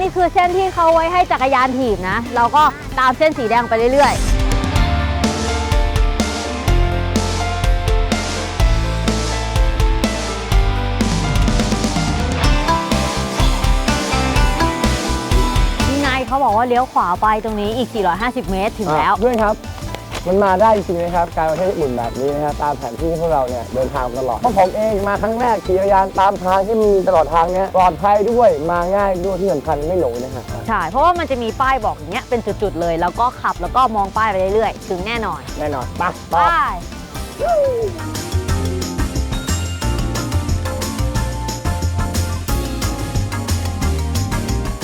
นี่คือเส้นที่เขาไว้ให้จักรยานถีบนะ เราก็ตามเส้นสีแดงไปเรื่อยๆนี่ไงเขาบอกว่าเลี้ยวขวาไปตรงนี้อีก 450 เมตร ถึงแล้ว ด้วยครับ มันมาได้จริงๆนะครับ การประเทศญี่ปุ่นแบบนี้นะครับตามแผนที่พวกเราเนี่ยเดินทางตลอดเพราะผมเองมาครั้งแรกขี่จักรยานตามทางที่มีตลอดทางเนี้ยปลอดภัยด้วยมาง่ายด้วยที่สำคัญไม่หลงนะครับใช่เพราะว่ามันจะมีป้ายบอกอย่างเงี้ยเป็นจุดๆเลย แล้วก็ขับแล้วก็มองป้ายไปเรื่อยๆ ถึงแน่นอนแน่นอนไปไปต่อ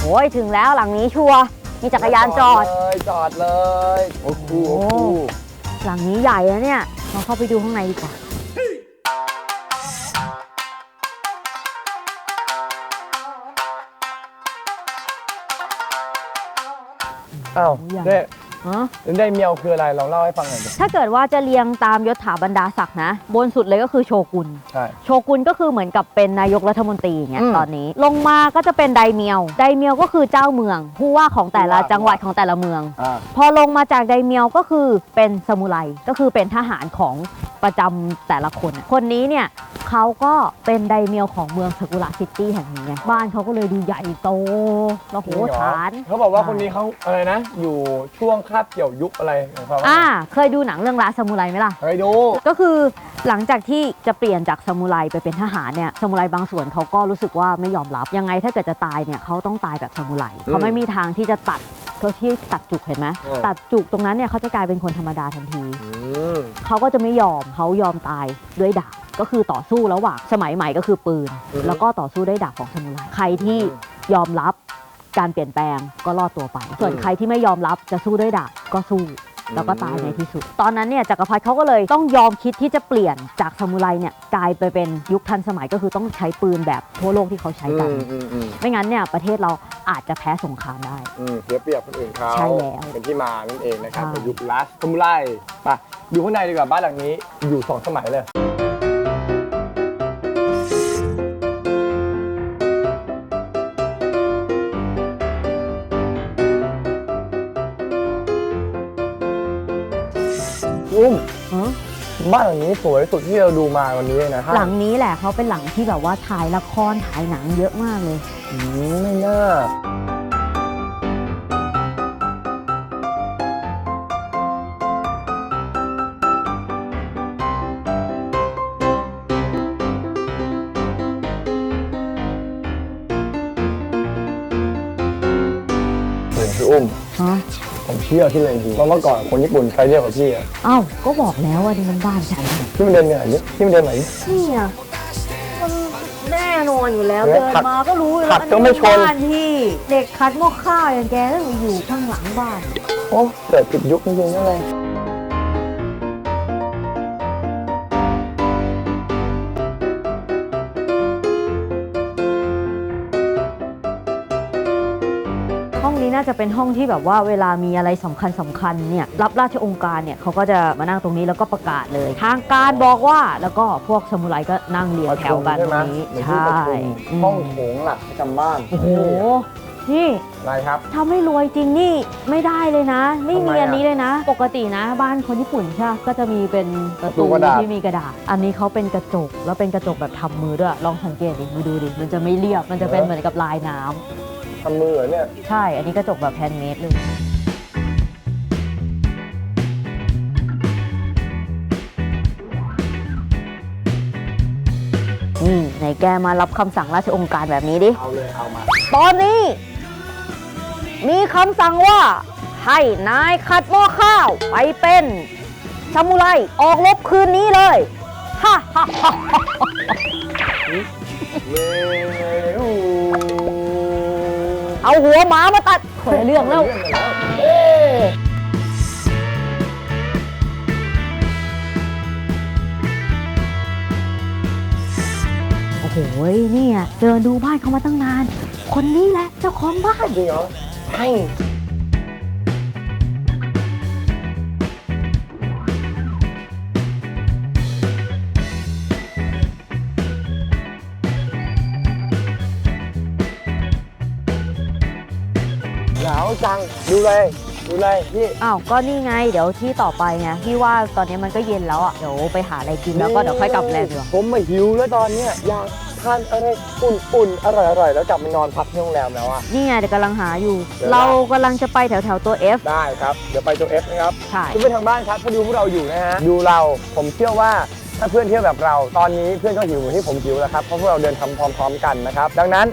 โอ้ยถึงแล้วหลังนี้ชัวร์ มีจักรยานจอด เลยจอดเลย โอ้โหโอ้โห หลังนี้ใหญ่นะเนี่ยเราเข้าไปดูข้างในดีกว่า อ้าวใหญ่ เนี่ย ฮะได้เมียวคืออะไรลองเล่าให้ฟังหน่อยดิถ้าเกิดว่าจะเรียงตามยศถาบรรดาศักดิ์นะ บนสุดเลยก็คือโชกุน ใช่ โชกุนก็คือเหมือนกับเป็นนายกรัฐมนตรีอย่างเงี้ยอืม ตอนนี้ ลงมาก็จะเป็นไดเมียว ไดเมียวก็คือเจ้าเมือง ผู้ว่าของแต่ละผู้ว่าจังหวัดของแต่ละเมือง อ่า พอลงมาจากไดเมียวก็คือเป็นซามูไรก็คือเป็นทหารของประจำแต่ละคนอะคนนี้เนี่ยเขาก็เป็นไดเมียวของเมืองซากุระซิตี้แห่งนี้ไงบ้านเขาก็เลยดูใหญ่โตแล้วโหจริงเหรอ ฐาน เขาบอกว่าคนนี้เขาอะไรนะ อยู่ช่วงคาบเกี่ยวยุคอะไรของเขาอ่า เคยดูหนังเรื่องละซามูไรไหมล่ะ เคยดู ก็คือหลังจากที่จะเปลี่ยนจากซามูไรไปเป็นทหารเนี่ยซามูไรบางส่วนเขาก็รู้สึกว่าไม่ยอมรับ ยังไงถ้าเกิดจะตายเนี่ยเขาต้องตายแบบซามูไรเขาไม่มีทางที่จะตัดเขาที่ตัดจุกเห็นไหมอืมตัดจุกตรงนั้นเนี่ยเขาจะกลายเป็นคนธรรมดาทันที อืมเขาก็จะไม่ยอมเขายอมตายด้วยดาบก็คือต่อสู้ระหว่างสมัยใหม่ก็คือปืน แล้วก็ต่อสู้ด้วยดาบของซามูไรใครที่ยอมรับ การเปลี่ยนแปลงก็รอดตัวไป ส่วนใครที่ไม่ยอมรับจะสู้ด้วยดาบก็สู้ แล้วก็ตายในที่สุด ตอนนั้นเนี่ยจักรพรรดิเขาก็เลยต้องยอมคิดที่จะเปลี่ยนจากซามูไรเนี่ยกลายไปเป็นยุคทันสมัยก็คือต้องใช้ปืนแบบทั่วโลกที่เขาใช้กัน อืมอืมอืมไม่งั้นเนี่ยประเทศเราอาจจะแพ้สงครามได้ อืมเสียเปรียบคนอื่นเขาใช่แล้วเป็นที่มานั่นเองนะครับใช่ในยุคลัสซามูไรไปดูข้างในดีกว่าบ้านหลังนี้อยู่สองสมัยเลย อุ้มเออบ้านหลังนี้สวยสุดที่เราดูมาวันนี้เลยนะหลังนี้แหละเขาเป็นหลังที่แบบว่าถ่ายละครถ่ายหนังเยอะมากเลย อืมไม่น่าโอ้พี่อุ้มฮะ ผมเชื่อที่เลยจริงเพราะเมื่อก่อนคนญี่ปุ่นใครเรียกกว่าพี่อะเอ้าก็บอกแล้วว่านี่มันบ้านฉันพี่มาเดินเหนื่อยดิพี่มาเดินไหนอยดินี่อะมันแน่นอนอยู่แล้วเห็เดินไหมนขัดมาก็รู้อยู่ขัแล้วดอันก็นี้ไม่มันชน บ้านที่เด็กคัดหม้อข้าวอย่างแกต้องอยู่ข้างหลังบ้าน โอ้เกิดผิดยุคจริงๆนั่นเลย นี้น่าจะเป็นห้องที่แบบว่าเวลามีอะไรสำคัญสำคัญเนี่ยรับราชองค์การเนี่ยเขาก็จะมานั่งตรงนี้แล้วก็ประกาศเลย ทางการบอกว่าแล้วก็พวกสมุไรก็นั่งเรียงแถวกันตรงนี้เหมือนที่ใช่ประชุมอืมห้องโถงหลักประจำบ้านโอ้โหนี่อะไรครับทำให้รวยจริงนี่ไม่ได้เลยนะ ไม่ทำไมมีอะอันนี้เลยนะ ปกตินะบ้านคนญี่ปุ่นใช่ปะก็จะมีเป็นประตูกระดาษที่มีกระดาษ อันนี้เขาเป็นกระจกแล้วเป็นกระจกแบบทำมือด้วยลองสังเกตดิมาดูดิมันจะไม่เรียบมันจะเป็นเหมือนกับลายน้ำ ทำมือเหรอเนี่ย ใช่ อันนี้กระจกแบบแฮนด์เมดเลย นี่ไหนแกมารับคำสั่งราชองค์การแบบนี้ดิ เอาเลยเอามา ตอนนี้ มีคำสั่งว่า ให้นายขัดหม้อข้าวไปเป็นซามูไรออกรบคืนนี้เลย ฮ่าฮ่าฮ่าฮ่าเร็ว เอาหัวหมามาตัดคนละเรื่องแล้วเอ๊ะโอ้โหเนี่ยเดินดูบ้านเขามาตั้งนาน คนนี้แหละเจ้าของบ้าน จริงเหรอใช่ จัง ดูเลย ดูเลยนี่ อ้าว ก็นี่ไง เดี๋ยวที่ต่อไปไงพี่ว่าตอนนี้มันก็เย็นแล้วอะ เดี๋ยวไปหาอะไรกินแล้วก็เดี๋ยวค่อยกลับแลนด์ดีกว่าผมมาหิวแล้วตอนเนี้ยอยากทานอะไรอุ่นๆ อร่อยๆ แล้วกลับไปนอนพักที่โรงแรมแล้วอะ นี่ไงเดี๋ยวกำลังหาอยู่ เดี๋ยวเรากำลังจะไปแถวแถวๆตัว F ได้ครับ เดี๋ยวไปตัว F นะครับ ใช่ คุณผู้ชมทางบ้านครับถ้าดูพวกเราอยู่นะฮะดูเราผมเชื่อว่าถ้าเพื่อนเที่ยวแบบเรา ตอนนี้เพื่อนก็หิวเหมือนที่ผมหิวแล้วครับเพราะพวกเราเดินทำพร้อมๆกันนะครับดังนั้น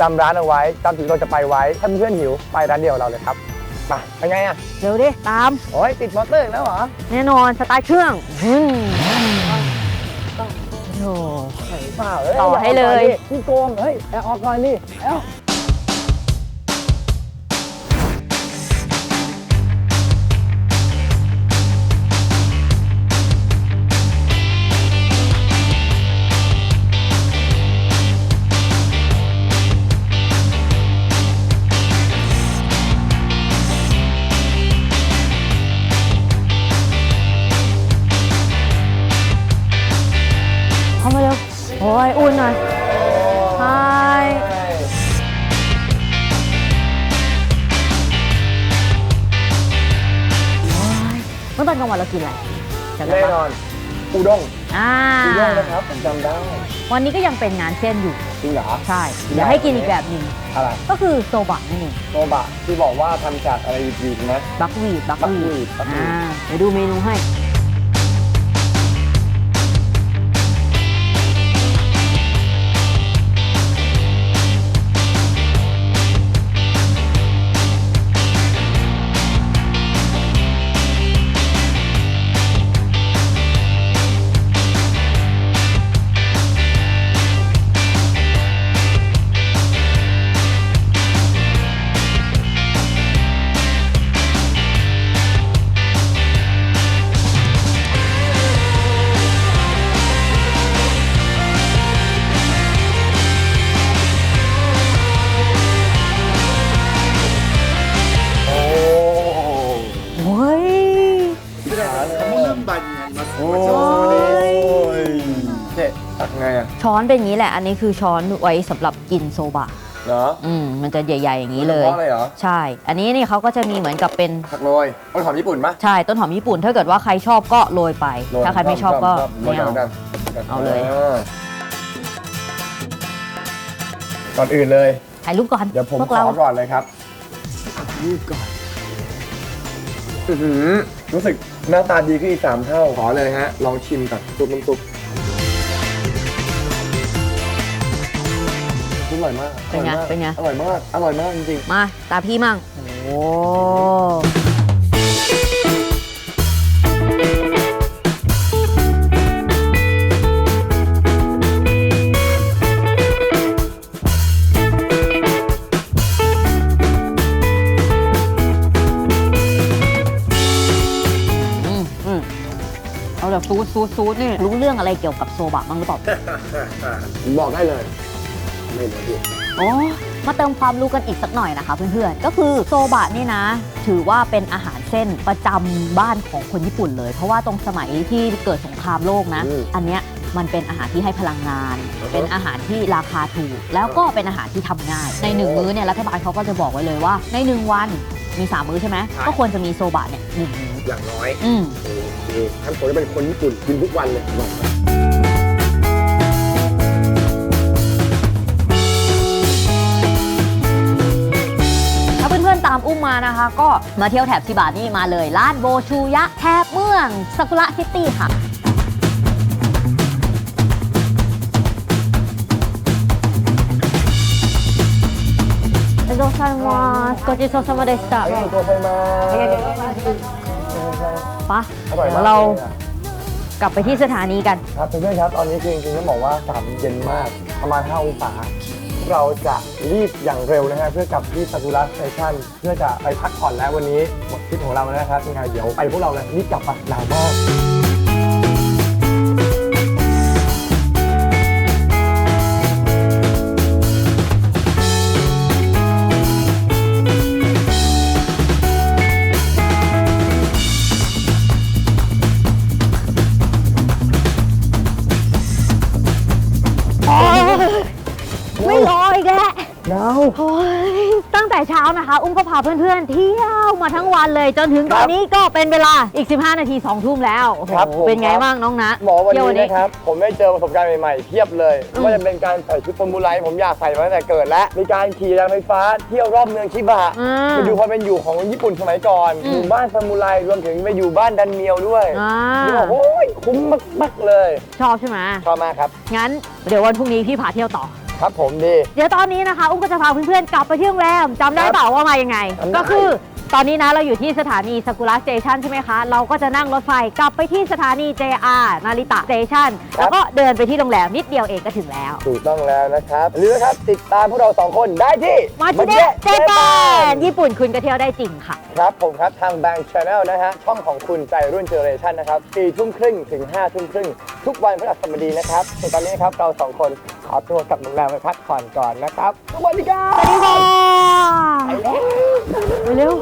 จำร้านเอาไว้จำถึงเราจะไปไว้ ถ้าเพื่อนหิวไปร้านเดียวกับเราเลยครับไปไปไงอะเดี๋ยวดิ ตาม โอ้ยติดมอเตอร์อีกแล้วเหรอแน่นอนสตาร์ทเครื่องอืมโอ้ไหนเปล่าเอ้ยต่อให้เลยอาออกก่อนดิพี่โกงเฮ้ยแอร์ออกก่อนดิแอร์ ตอนกลางวันเรากินอะไรจำได้แน่นปะอนอูด้งอ่าอูด้งนะครับผมจำได้วันนี้ก็ยังเป็นงานเส้นอยู่ จริงเหรอใช่ เดี๋ยวให้กินอีกแบบหนึ่งอะไรก็คือโซบะนั่นเองโซบะที่บอกว่าทำจากอะไรดีๆนะ บักวีดบักบักวีวีดดบักวีด อ่าเดี๋ยวดูเมนูให้ バーになりますตักไงอะช้อนเป็นอย่างนี้แหละ อันนี้คือช้อนไว้สำหรับกินโซบะเนระอืม มันจะใหญ่ ๆ อย่างนี้เลยใช่ อันนี้นี่เขาก็จะมีเหมือนกับเป็น ผักโรยต้นหอมญี่ปุ่นปะใช่ ต้นหอมญี่ปุ่น ถ้าเกิดว่าใครชอบก็โรยไปถ้าใครไม่ชอบก็ไม่เอาเอาเลย ก่อนอื่นเลย ถ่ายรูปก่อนเดี๋ยวผมกขรา อก่อนเลยครับรูปก่อนรู้สึก หน้าตาดีขึ้นอีกสามเท่า ขอเลยฮะ ลองชิมก่อนซุปน้ำซุปซุปอร่อยมาก เป็นไงอร่อยมากเป็นไง อร่อยมาก อร่อยมากจริงมาตาพี่มั่งโอ้อื ซูดซูดซูดนี่รู้เรื่องอะไรเกี่ยวกับโซบะบ้างหรือเปล่าๆผมบอกได้เลยไม่รู้ดิโอ้มาเติมความรู้กันอีกสักหน่อยนะคะเพื่อนๆ ก็คือโซบะนี่นะ ถือว่าเป็นอาหารเส้นประจำบ้านของคนญี่ปุ่นเลย เพราะว่าตรงสมัยที่เกิดสงครามโลกนะอืมอันเนี้ยมันเป็นอาหารที่ให้พลังงานอือฮะเป็นอาหารที่ราคาถูก แล้วก็เป็นอาหารที่ทำง่าย ในหนึ่งมื้อเนี่ยรัฐบาลเขาก็จะบอกไว้เลยว่า ในหนึ่งวันมีสามมื้อใช่ไหมก็ควรจะมีโซบะเนี่ยหนึ่งมื้ออย่างน้อย อืม โอเคท่านผมจะเป็นคนญี่ปุ่นกินทุกวันเลยบอก ถ้าเพื่อนๆ ตามอุ้มมานะคะ ก็มาเที่ยวแถบชิบานี่มาเลยร้านโบชูยะแถบเมืองซากุระซิตี้ค่ะ ありがとうございます。ごちそうさまでした。 ไอ้ตัวไฟมา ปะอร่อยเดี๋มากยวเราลยอะกลับไปที่สถานีกัน ครับเพื่อนๆครับตอนนี้คือจริงๆต้องบอกว่าอากาศเย็นมากประมาณ5องศาเราจะรีบอย่างเร็วนะฮะเพื่อกลับที่ซากุระสเตชันเพื่อจะไปพักผ่อนแล้ววันนี้หมดทริปของเราแล้วนะครับยังไงเดี๋ยวไปพวกเราเลยรีบกลับไปหนาวมาก โอ้ยตั้งแต่เช้านะคะ อุ้มก็พาเพื่อนๆ เที่ยวมาทั้งวันเลย จนถึงตอนนี้ก็เป็นเวลาอีก 15 นาที2ทุ่มแล้วโอ้โหครับผม เป็นไงครับบ้างน้องนะหมอวันเที่ยวนี้นะครับ ผมได้เจอประสบการณ์ใหม่ๆเพียบเลยอืมไม่ว่าจะเป็นการใส่ชุดฟอร์มูไลผมอยากใส่มาตั้งแต่เกิดแล้วมีการขี่ยานไฟฟ้าเที่ยวรอบเมืองชิบะอืมไปดูความเป็นอยู่ของญี่ปุ่นสมัยก่อนอืมอยู่บ้านซามูไรรวมถึงไปอยู่บ้านดันเมียวด้วยอ่า นี่บอกโอ้ยคุ้มมากๆเลยชอบใช่ไหมชอบมากครับ งั้นเดี๋ยววันพรุ่งนี้พี่พาเที่ยวต่อ ครับผมดี เดี๋ยวตอนนี้นะคะ อุ้มก็จะพาเพื่อนๆกลับไปที่โรงแรมจำได้ครับเปล่าว่ามายังไงจำได้ ก็คือ ตอนนี้นะเราอยู่ที่สถานีซากุระสเตชันใช่ไหมคะ เราก็จะนั่งรถไฟกลับไปที่สถานี JR นาริตะสเตชันแล้วก็เดินไปที่โรงแรมนิดเดียวเองก็ถึงแล้ว ถูกต้องแล้วนะครับหรือนะครับติดตามพวกเราสองคนได้ที่มาที่เดเจแปนญี่ปุ่นคุณก็เที่ยวได้จริงค่ะ ครับผมครับทางแบงค์ชาแนลนะฮะช่องของคุณใจรุ่นเจเนอเรชันนะครับ4ทุ่มครึ่งถึง5ทุ่มครึ่งทุกวันพฤหัสบดีนะครับส่วนตอนนี้นะครับเราสองคนขอตัวกลับโรงแรมไปพักผ่อนก่อนนะครับสวัสดีครับ สวัสดีค่ะ ไปเร็ว